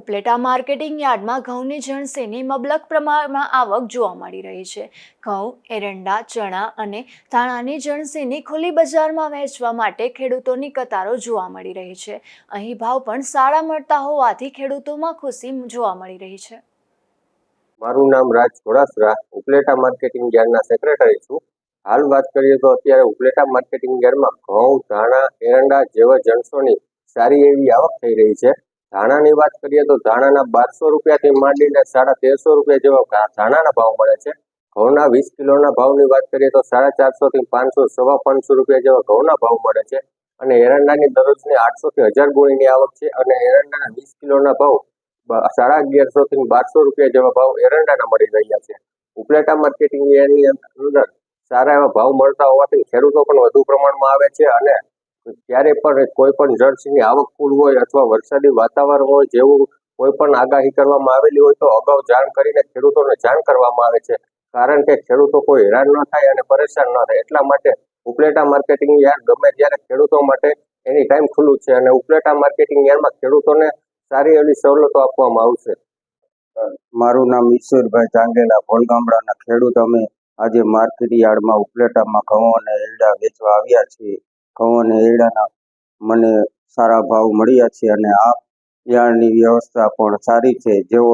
Upleta marketing યાર્ડમાં ઘઉંની જણસેની મબલક પ્રમાણમાં આવક જોવા મળી રહી છે. ઘઉં, એરંડા, ચણા અને ધાણાની જણસેની ખુલ્લી બજારમાં વેચવા માટે ખેડૂતોની કતારો જોવા મળી રહી છે. અહીં ભાવ પણ સારા મળતા હોવાથી ખેડૂતોમાં ખુશી જોવા મળી રહી છે. મારું નામ રાજ ચોડાસરા ઉપલેટા માર્કેટિંગ યાર્ડના સેક્રેટરી છું. હાલ વાત કરીએ તો અત્યારે ઉપલેટા માર્કેટિંગ યાર્ડમાં ઘઉં, ધાણા, એરંડા જેવા જણસોની સારી એવી આવક થઈ રહી છે. ધાણાની વાત કરીએ તો ધાણાના બારસો રૂપિયાથી માંડીને સાડા તેરસો રૂપિયા જેવા ધાણાના ભાવ મળે છે. ઘઉંના વીસ કિલોના ભાવની વાત કરીએ તો સાડા ચારસોથી પાંચસો, સવા પાંચસો રૂપિયા જેવા ઘઉંના ભાવ મળે છે. અને એરંડાની દરરોજની આઠસોથી હજાર ગોળીની આવક છે અને એરંડાના વીસ કિલોના ભાવ સાડા અગિયારસો થી બારસો રૂપિયા જેવા ભાવ એરંડાના મળી રહ્યા છે. ઉપલેટા માર્કેટિંગ યાર્ડની અંદર સારા એવા ભાવ મળતા હોવાથી ખેડૂતો પણ વધુ પ્રમાણમાં આવે છે અને ક્યારે પણ કોઈ પણ જળસીની આવક ફૂલ હોય અથવા વરસાદી વાતાવરણ હોય જેવું કોઈ પણ આગાહી કરવામાં આવેલી હોય તો અગાઉ જાણ કરીને ખેડૂતોને જાણ કરવામાં આવે છે. કારણ કે ખેડૂતો કોઈ હેરાન ન થાય અને પરેશાન ન થાય. એટલા માટે ઉપલેટા માર્કેટિંગ યાર્ડ ગમે ત્યારે ખેડૂતો માટે એની ટાઈમ ખુલ્લું છે અને ઉપલેટા માર્કેટિંગ યાર્ડમાં ખેડૂતોને સારી એવી સવલતો આપવામાં આવશે. મારું નામ ઈશ્વરભાઈ ચાંગેલા ભોલગામડાના ખેડૂત. અમે આજે માર્કેટ યાર્ડમાં ઉપલેટામાં ઘઉં અને એરડા વેચવા આવ્યા છીએ. ઘઉં અને મને સારા ભાવ મળ્યા છે અને આ યાર્ડની વ્યવસ્થા પણ સારી છે. જેઓ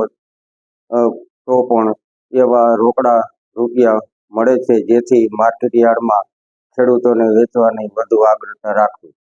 તો પણ એવા રોકડા રૂપિયા મળે છે જેથી માર્કેટ યાર્ડમાં ખેડૂતોને વેચવાની વધુ આગ્રતા રાખવી.